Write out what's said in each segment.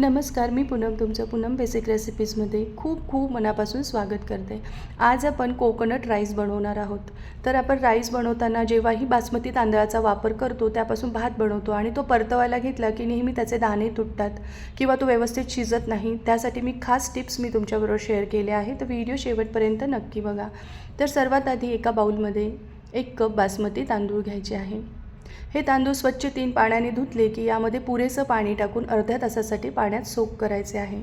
नमस्कार मी पूनम तुमचं पूनम बेसिक रेसिपीजमध्ये खूप खूप मनापासून स्वागत करते. आज आपण कोकोनट राईस बनवणार आहोत. तर आपण राईस बनवताना जेव्हाही बासमती तांदळाचा वापर करतो त्यापासून भात बनवतो आणि तो परतवायला घेतला की नेहमी त्याचे दाणे तुटतात किंवा तो व्यवस्थित शिजत नाही त्यासाठी मी खास टिप्स मी तुमच्याबरोबर शेअर केले आहे तर व्हिडिओ शेवटपर्यंत नक्की बघा. तर सर्वात आधी एका बाऊलमध्ये एक कप बासमती तांदूळ घ्यायचे आहे. हे तांदूळ स्वच्छ तीन पाण्याने धुतले की यामध्ये पुरेसं पाणी टाकून अर्ध्या तासासाठी पाण्यात सोक करायचे आहे.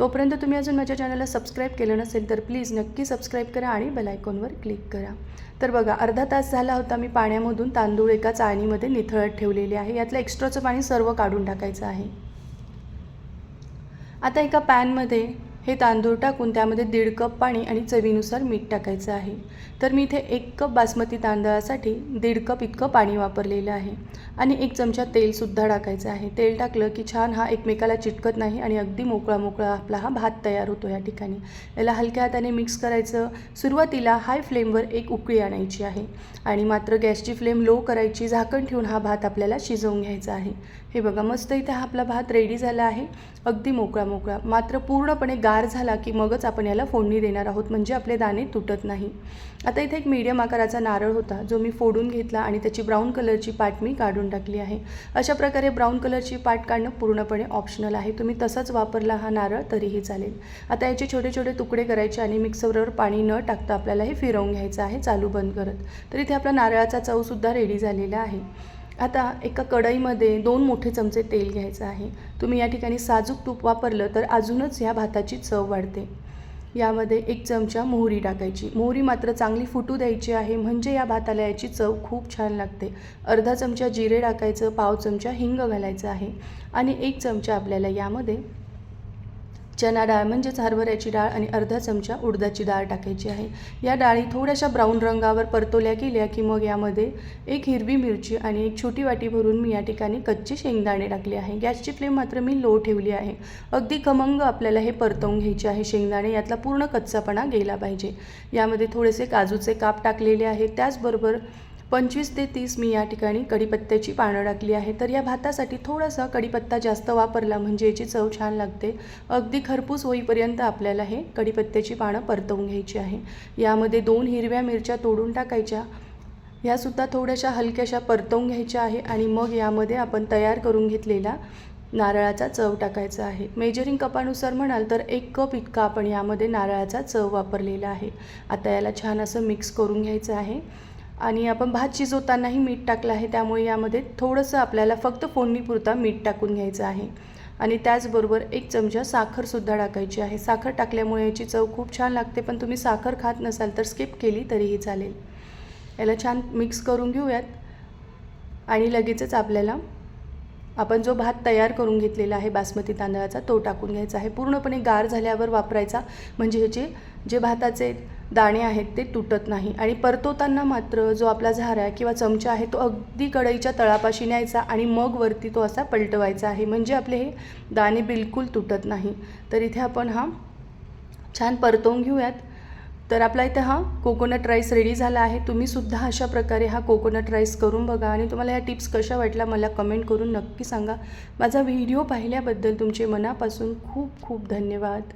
तोपर्यंत तुम्ही अजून माझ्या चॅनलला सबस्क्राईब केलं नसेल तर प्लीज नक्की सबस्क्राईब करा आणि बेलायकॉनवर क्लिक करा. तर बघा अर्धा तास झाला होता मी पाण्यामधून तांदूळ एका चाळणीमध्ये निथळत ठेवलेले आहे. यातलं एक्स्ट्राचं पाणी सर्व काढून टाकायचं आहे. आता एका पॅनमध्ये हे तांदूळ टाकून त्यामध्ये दीड कप पाणी आणि चवीनुसार मीठ टाकायचं आहे. तर मी इथे एक कप बासमती तांदळासाठी दीड कप इतकं पाणी वापरलेलं आहे. आणि एक चमचा तेलसुद्धा टाकायचं आहे. तेल टाकलं की छान हा एकमेकाला चिटकत नाही आणि अगदी मोकळा मोकळा आपला हा भात तयार होतो या ठिकाणी. याला हलक्या हाताने मिक्स करायचं. सुरुवातीला हाय फ्लेमवर एक उकळी आणायची आहे. आणि मात्र गॅसची फ्लेम लो करायची. झाकण ठेवून हा भात आपल्याला शिजवून घ्यायचा आहे. हे बघा मस्त इथे हा आपला भात रेडी झाला आहे. अगदी मोकळा मोकळा. मात्र पूर्णपणे गा गार झाला की मगच आपण याला फोडणी देणार आहोत म्हणजे आपले दाणे तुटत नाही. आता इथे एक मीडियम आकाराचा नारळ होता जो मी फोडून घेतला आणि त्याची ब्राऊन कलरची पाट मी काढून टाकली आहे. अशा प्रकारे ब्राऊन कलरची पाट काढणं पूर्णपणे ऑप्शनल आहे. तुम्ही तसंच वापरला हा नारळ तरीही चालेल. आता याचे छोटे छोटे तुकडे करायचे आणि मिक्सरवर पाणी न टाकता आपल्याला हे फिरवून घ्यायचं आहे चालू बंद करत. तर इथे आपला नारळाचा चवसुद्धा रेडी झालेला आहे. आता एका कढईमध्ये दोन मोठे चमचे तेल घ्यायचं आहे. तुम्ही या ठिकाणी साजूक तूप वापरलं तर अजूनच ह्या भाताची चव वाढते. यामध्ये एक चमचा मोहरी टाकायची. मोहरी मात्र चांगली फुटू द्यायची आहे म्हणजे या भाताला याची चव खूप छान लागते. अर्धा चमचा जिरे टाकायचं पाव चमचा हिंग घालायचं आहे आणि एक चमचा आपल्याला यामध्ये चना डाळ म्हणजेच हरभऱ्याची डाळ आणि अर्धा चमचा उडदाची डाळ टाकायची आहे. या डाळी थोड्याशा ब्राऊन रंगावर परतवल्या गेल्या की मग यामध्ये एक हिरवी मिरची आणि एक छोटी वाटी भरून मी या ठिकाणी कच्चे शेंगदाणे टाकले आहे. गॅसची फ्लेम मात्र मी लो ठेवली आहे. अगदी खमंग आपल्याला हे परतवून घ्यायचे आहे. शेंगदाणे यातला पूर्ण कच्चापणा गेला पाहिजे. यामध्ये थोडेसे काजूचे काप टाकलेले आहे त्याचबरोबर पंचवीस ते तीस मी या ठिकाणी कढीपत्त्याची पानं टाकली आहे तर या भातासाठी थोडासा कढीपत्ता जास्त वापरला म्हणजे याची चव छान लागते. अगदी खरपूस होईपर्यंत आपल्याला हे कढीपत्त्याची पानं परतवून घ्यायची आहे. यामध्ये दोन हिरव्या मिरच्या तोडून टाकायच्या. ह्यासुद्धा थोड्याशा हलक्याशा परतवून घ्यायच्या आहे आणि मग यामध्ये आपण तयार करून घेतलेला नारळाचा चव टाकायचा आहे. मेजरिंग कपानुसार म्हणाल तर एक कप इतका आपण यामध्ये नारळाचा चव वापरलेला आहे. आता याला छान असं मिक्स करून घ्यायचं आहे. आणि आपण भात शिजवतानाही मीठ टाकलं आहे त्यामुळे यामध्ये थोडंसं आपल्याला फक्त फोडणीपुरता मीठ टाकून घ्यायचं आहे. आणि त्याचबरोबर एक चमचा साखरसुद्धा टाकायची आहे. साखर टाकल्यामुळे याची चव खूप छान लागते पण तुम्ही साखर खात नसाल तर स्किप केली तरीही चालेल. याला छान मिक्स करून घेऊयात. आणि लगेचच आपल्याला आपण जो भात तयार करून घेतलेला आहे बासमती तांदळाचा तो टाकून घ्यायचा आहे. पूर्णपणे गार झाल्यावर वापरायचा म्हणजे ह्याचे जे भाताचे दाणे आहेत ते तुटत नाही. आणि परतवताना मात्र जो आपला झारा किंवा चमचा आहे तो अगदी कढईच्या तळापाशी न्यायचा आणि मग वरती तो असा पलटवायचा आहे. म्हणजे आपले हे दाणे बिलकुल तुटत नाही. तर इथे आपण हा छान परतवून घेऊयात. तर आपला इथे हा कोकोनट राईस रेडी झाला आहे. तुम्हीसुद्धा अशा प्रकारे हा कोकोनट राईस करून बघा आणि तुम्हाला ह्या टिप्स कशा वाटल्या मला कमेंट करून नक्की सांगा. माझा व्हिडिओ पाहिल्याबद्दल तुमचे मनापासून खूप खूप धन्यवाद.